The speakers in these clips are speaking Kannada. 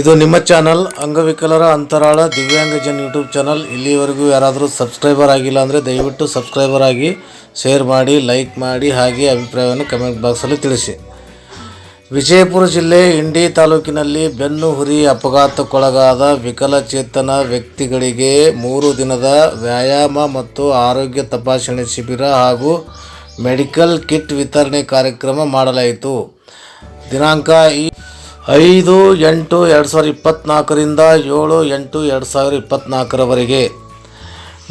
ಇದು ನಿಮ್ಮ ಚಾನಲ್ ಅಂಗವಿಕಲರ ಅಂತರಾಳ ದಿವ್ಯಾಂಗಜನ್ ಯೂಟ್ಯೂಬ್ ಚಾನಲ್. ಇಲ್ಲಿವರೆಗೂ ಯಾರಾದರೂ ಸಬ್ಸ್ಕ್ರೈಬರ್ ಆಗಿಲ್ಲ ಅಂದರೆ ದಯವಿಟ್ಟು ಸಬ್ಸ್ಕ್ರೈಬರ್ ಆಗಿ ಶೇರ್ ಮಾಡಿ, ಲೈಕ್ ಮಾಡಿ, ಹಾಗೆ ಅಭಿಪ್ರಾಯವನ್ನು ಕಮೆಂಟ್ ಬಾಕ್ಸಲ್ಲಿ ತಿಳಿಸಿ. ವಿಜಯಪುರ ಜಿಲ್ಲೆ ಇಂಡಿ ತಾಲೂಕಿನಲ್ಲಿ ಬೆನ್ನು ಹುರಿ ಅಪಘಾತಕ್ಕೊಳಗಾದ ವಿಕಲಚೇತನ ವ್ಯಕ್ತಿಗಳಿಗೆ ಮೂರು ದಿನದ ವ್ಯಾಯಾಮ ಮತ್ತು ಆರೋಗ್ಯ ತಪಾಸಣೆ ಶಿಬಿರ ಹಾಗೂ ಮೆಡಿಕಲ್ ಕಿಟ್ ವಿತರಣೆ ಕಾರ್ಯಕ್ರಮ ಮಾಡಲಾಯಿತು. ದಿನಾಂಕ ಈ ಐದು, ಎಂಟು, ಎರಡು ಸಾವಿರದ ಇಪ್ಪತ್ತ್ನಾಲ್ಕರಿಂದ ಏಳು, ಎಂಟು, ಎರಡು ಸಾವಿರ ಇಪ್ಪತ್ತ್ನಾಲ್ಕರವರೆಗೆ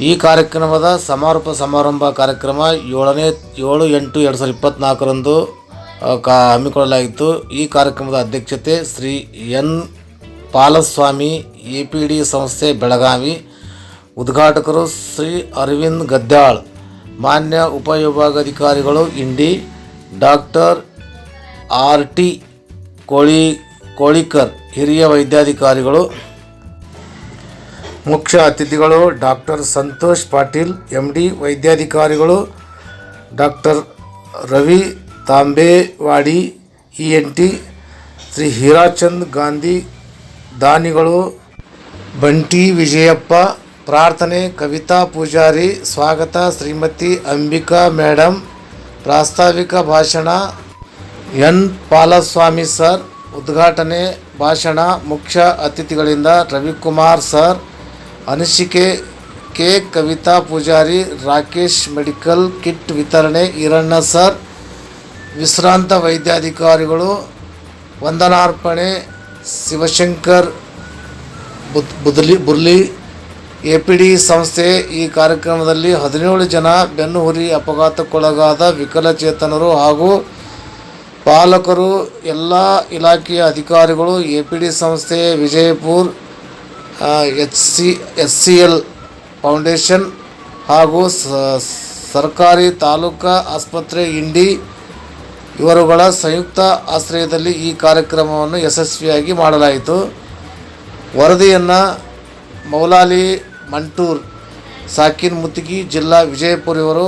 ಈ ಕಾರ್ಯಕ್ರಮದ ಸಮಾರೋಪ ಸಮಾರಂಭ ಕಾರ್ಯಕ್ರಮ ಏಳನೇ, ಏಳು, ಎಂಟು, ಎರಡು ಸಾವಿರದ ಇಪ್ಪತ್ತ್ನಾಲ್ಕರಂದು ಕಾ, ಹಮ್ಮಿಕೊಳ್ಳಲಾಗಿತ್ತು. ಈ ಕಾರ್ಯಕ್ರಮದ ಅಧ್ಯಕ್ಷತೆ Shri N. Palaswami, A P D ಸಂಸ್ಥೆ ಬೆಳಗಾವಿ, ಉದ್ಘಾಟಕರು ಶ್ರೀ ಅರವಿಂದ್ ಗದ್ದಾಳ್ ಮಾನ್ಯ ಉಪವಿಭಾಗಾಧಿಕಾರಿಗಳು Indi doctor R T Koli Kolikar ಹಿರಿಯ ವೈದ್ಯಾಧಿಕಾರಿಗಳು, ಮುಖ್ಯ ಅತಿಥಿಗಳು doctor Santosh Patil M D ವೈದ್ಯಾಧಿಕಾರಿಗಳು doctor Ravi Tambewadi, E N T Shri Hirachand Gandhi, ದಾನಿಗಳು ಬಂಟಿ ವಿಜಯಪ್ಪ, ಪ್ರಾರ್ಥನೆ ಕವಿತಾ ಪೂಜಾರಿ, ಸ್ವಾಗತ ಶ್ರೀಮತಿ ಅಂಬಿಕಾ ಮೇಡಮ್ ಪ್ರಾಸ್ತಾವಿಕ ಭಾಷಣ ಎನ್ ಪಾಲಸ್ವಾಮಿ ಸರ್ ಉದ್ಘಾಟನೆ, ಭಾಷಣ ಮುಖ್ಯ ಅತಿಥಿಗಳಿಂದ ರವಿಕುಮಾರ್ ಸರ್, ಅನಿಸಿಕೆ K Kavita Pujari, Rakesh medical kit ವಿತರಣೆ, ಈರಣ್ಣ ಸರ್, ವಿಶ್ರಾಂತ ವೈದ್ಯಾಧಿಕಾರಿಗಳು, ವಂದನಾರ್ಪಣೆ, ಶಿವಶಂಕರ್, ಬುದ್, ಬುದ್ಲಿ, ಬುರ್ಲಿ ಎ ಪಿ ಡಿ ಸಂಸ್ಥೆ ಈ ಕಾರ್ಯಕ್ರಮದಲ್ಲಿ ಹದಿನೇಳು ಜನ ಬೆನ್ನುಹುರಿ ಅಪಘಾತಕ್ಕೊಳಗಾದ ವಿಕಲಚೇತನರು ಹಾಗೂ ಪಾಲಕರು, ಎಲ್ಲ ಇಲಾಖೆಯ ಅಧಿಕಾರಿಗಳು, ಎ ಪಿ ಡಿ ಸಂಸ್ಥೆ, Vijayapur H C, S C L foundation ಹಾಗೂ ಸರ್ಕಾರಿ ತಾಲೂಕಾ ಆಸ್ಪತ್ರೆ ಇಂಡಿ ಇವರುಗಳ ಸಂಯುಕ್ತ ಆಶ್ರಯದಲ್ಲಿ ಈ ಕಾರ್ಯಕ್ರಮವನ್ನು ಯಶಸ್ವಿಯಾಗಿ ಮಾಡಲಾಯಿತು. ವರದಿಯನ್ನು ಮೌಲಾಲಿ ಮಂಟೂರ್, ಸಾಕಿನ್ ಮುತ್ತಿಗಿ, ಜಿಲ್ಲಾ ವಿಜಯಪುರ ಇವರು